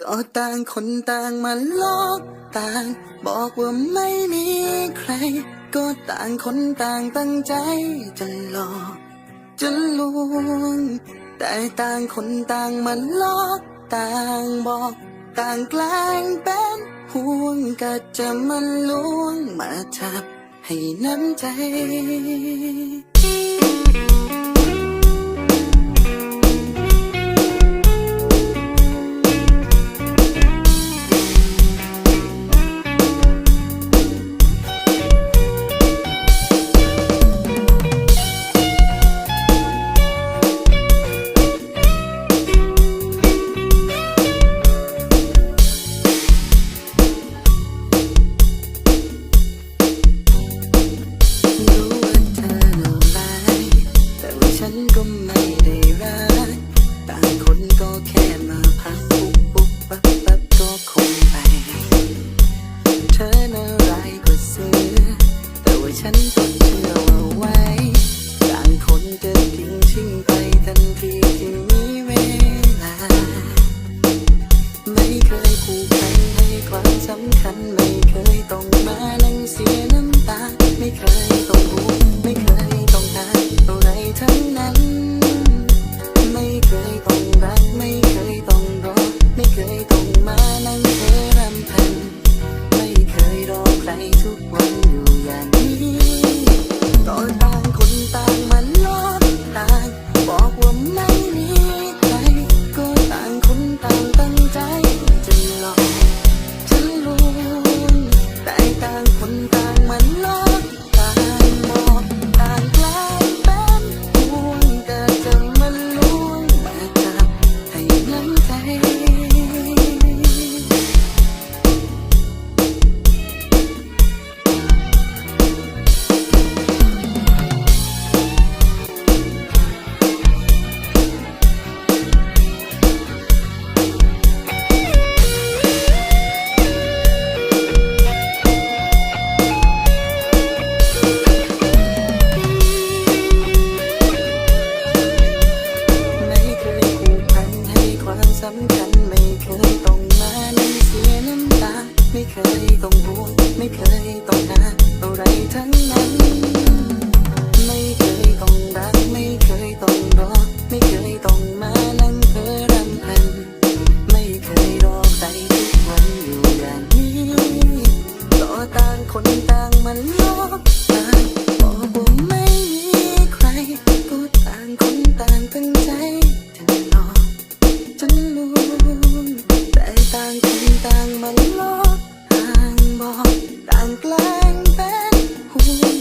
ก็ต่างคนต่างมาลอกต่าง บอกว่าไม่มีใคร ก็ต่างคนต่างตั้งใจจะหลอกจะลวง แต่ต่างคนต่างมาลอกต่างบอก ต่างแกล้งเป็นห่วงก็จะมาลวงมาทับให้น้ำใจ นก็ไม่ได้รักต่างคนก็แค่มาพักปุ๊บปุ๊บปั๊บปั๊บก็คง จนลืมแต่ต่างคนต่างมันลดห่างบอกต่างแกล้งเป็นห่วง